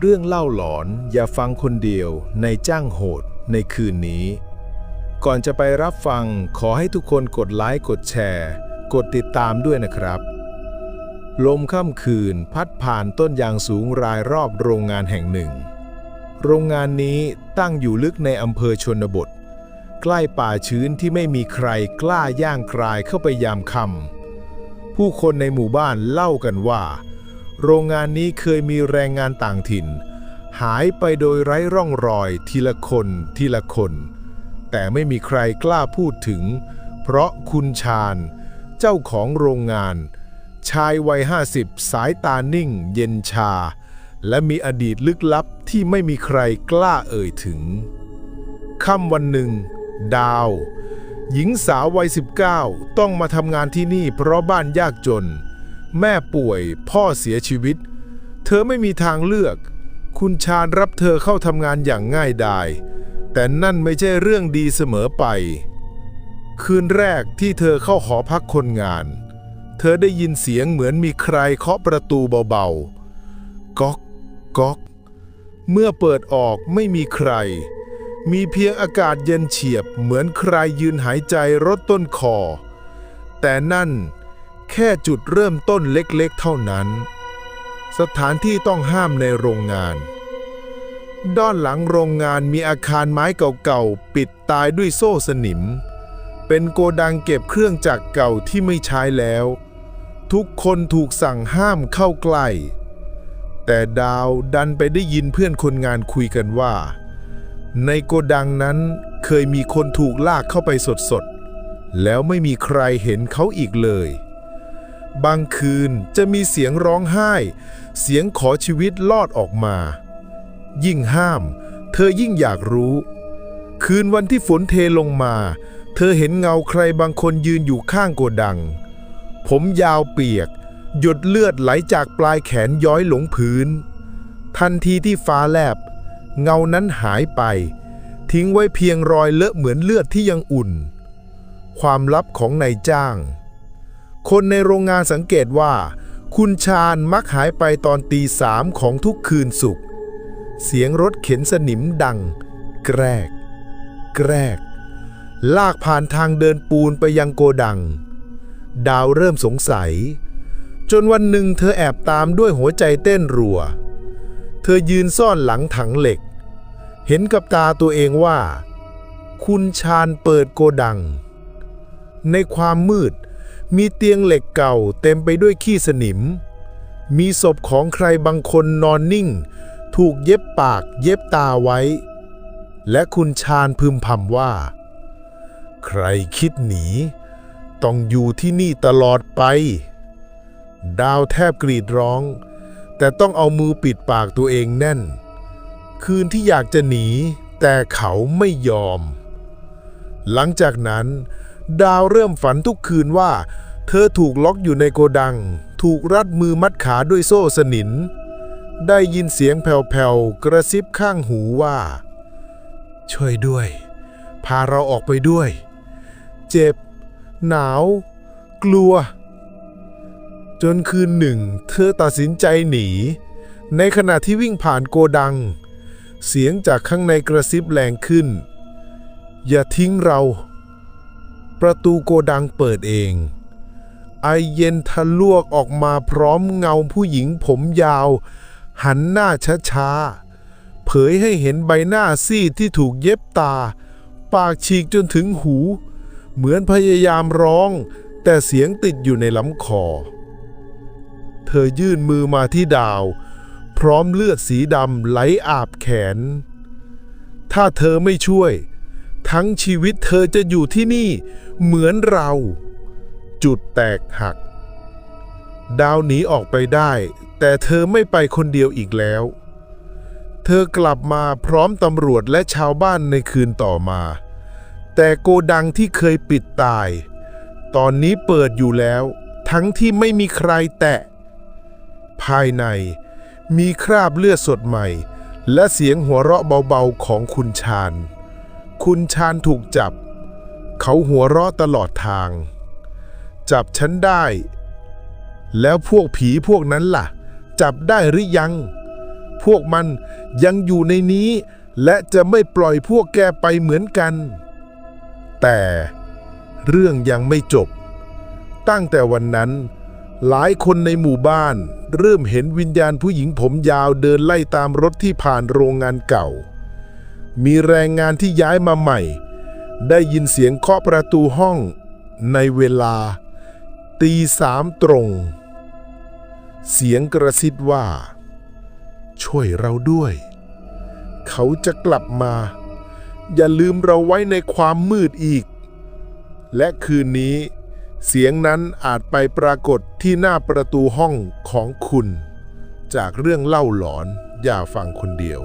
เรื่องเล่าหลอนอย่าฟังคนเดียวในจ้างโหดในคืนนี้ ก่อนจะไปรับฟังขอให้ทุกคนกดไลค์กดแชร์ กดติดตามด้วยนะครับ ลมค่ำคืนพัดผ่านต้นยางสูงรายรอบโรงงานแห่งหนึ่ง โรงงานนี้ตั้งอยู่ลึกในอำเภอชนบท ใกล้ป่าชื้นที่ไม่มีใครกล้าย่างกรายเข้าไปยามค่ำผู้คนในหมู่บ้านเล่ากันว่า โรงงานนี้เคยมีแรงงานต่างถิ่น หายไปโดยไร้ร่องรอยทีละคนทีละคน แต่ไม่มีใครกล้าพูดถึง เพราะคุณชาญ เจ้าของโรงงาน ชายวัยห้าสิบสายตานิ่ง เย็นชา และมีอดีตลึกลับที่ไม่มีใครกล้าเอ่ยถึงค่ำวันหนึ่ง ดาว หญิงสาววัย 19 ต้องมาทำงานที่นี่เพราะบ้านยากจน แม่ป่วย พ่อเสียชีวิต เธอไม่มีทางเลือก คุณชาญรับเธอเข้าทำงานอย่างง่ายดาย แต่นั่นไม่ใช่เรื่องดีเสมอไป คืนแรกที่เธอเข้าหอพักคนงาน เธอได้ยินเสียงเหมือนมีใครเคาะประตูเบาๆ ก๊อก ก๊อก เมื่อเปิดออกไม่มีใคร มีเพียงอากาศเย็นเฉียบเหมือนใครยืนหายใจรดต้นคอ แต่นั่น แค่จุดเริ่มต้นเล็กๆเท่านั้น สถานที่ต้องห้ามในโรงงาน ด้านหลังโรงงานมีอาคารไม้เก่าๆ ปิดตายด้วยโซ่สนิม เป็นโกดังเก็บเครื่องจักรเก่าที่ไม่ใช้แล้ว ทุกคนถูกสั่งห้ามเข้าใกล้ แต่ดาวดันไปได้ยินเพื่อนคนงานคุยกันว่า ในโกดังนั้นเคยมีคนถูกลากเข้าไปสดๆ แล้วไม่มีใครเห็นเขาอีกเลย บางคืนจะมีเสียงร้องไห้ เสียงขอชีวิตลอดออกมา ยิ่งห้าม เธอยิ่งอยากรู้ คืนวันที่ฝนเทลงมา เธอเห็นเงาใครบางคนยืนอยู่ข้างโกดัง ผมยาวเปียก หยดเลือดไหลจากปลายแขนย้อยหลงพื้น ทันทีที่ฟ้าแลบ เงานั้นหายไป ทิ้งไว้เพียงรอยเลอะเหมือนเลือดที่ยังอุ่น ความลับของนายจ้าง คนในโรงงานสังเกตว่า คุณชาญมักหายไปตอนตีสามของทุกคืนศุกร์เสียงรถเข็นสนิมดัง แกรก แกรก ลากผ่านทางเดินปูนไปยังโกดัง ดาวเริ่มสงสัย จนวันหนึ่งเธอแอบตามด้วยหัวใจเต้นรัว เธอยืนซ่อนหลังถังเหล็ก เห็นกับตาตัวเองว่า คุณชาญเปิดโกดัง ในความมืด มีเตียงเหล็กเก่าเต็มไปด้วยขี้สนิม มีศพของใครบางคนนอนนิ่ง ถูกเย็บปากเย็บตาไว้ และคุณชาญพึมพำว่า ใครคิดหนี ต้องอยู่ที่นี่ตลอดไป ดาวแทบกรีดร้อง แต่ต้องเอามือปิดปากตัวเองแน่น คืนที่อยากจะหนี แต่เขาไม่ยอม หลังจากนั้น ดาวเริ่มฝันทุกคืนว่า เธอถูกล็อกอยู่ในโกดัง ถูกรัดมือมัดขาด้วยโซ่สนิน ได้ยินเสียงแผ่วๆกระซิบข้างหูว่า ช่วยด้วย พาเราออกไปด้วย เจ็บ หนาว กลัว จนคืนหนึ่ง เธอตัดสินใจหนี ในขณะที่วิ่งผ่านโกดัง เสียงจากข้างในกระซิบแรงขึ้น อย่าทิ้งเรา ประตูโกดังเปิดเอง ไอเย็นทะลวกออกมาพร้อมเงาผู้หญิงผมยาว หันหน้าช้าๆ เผยให้เห็นใบหน้าซีดที่ถูกเย็บตา ปากฉีกจนถึงหู เหมือนพยายามร้อง แต่เสียงติดอยู่ในลำคอ เธอยื่นมือมาที่ดาว พร้อมเลือดสีดำไหลอาบแขน ถ้าเธอไม่ช่วย ทั้งชีวิตเธอจะอยู่ที่นี่เหมือนเรา จุดแตกหัก ดาวหนีออกไปได้ แต่เธอไม่ไปคนเดียวอีกแล้ว เธอกลับมาพร้อมตำรวจและชาวบ้านในคืนต่อมา แต่โกดังที่เคยปิดตาย ตอนนี้เปิดอยู่แล้ว ทั้งที่ไม่มีใครแตะ ภายในมีคราบเลือดสดใหม่ และเสียงหัวเราะเบาๆของคุณชาญ คุณชาญถูกจับ เขาหัวเราะตลอดทาง จับฉันได้ แล้วพวกผีพวกนั้นล่ะ จับได้หรือยัง พวกมันยังอยู่ในนี้ และจะไม่ปล่อยพวกแกไปเหมือนกัน แต่เรื่องยังไม่จบ ตั้งแต่วันนั้น หลายคนในหมู่บ้าน เริ่มเห็นวิญญาณผู้หญิงผมยาวเดินไล่ตามรถที่ผ่านโรงงานเก่า มีแรงงานที่ย้ายมาใหม่ ได้ยินเสียงเคาะประตูห้องในเวลา ตีสามตรง เสียงกระซิบว่า ช่วยเราด้วย เขาจะกลับมา อย่าลืมเราไว้ในความมืดอีก และคืนนี้ เสียงนั้นอาจไปปรากฏที่หน้าประตูห้องของคุณ จากเรื่องเล่าหลอนอย่าฟังคนเดียว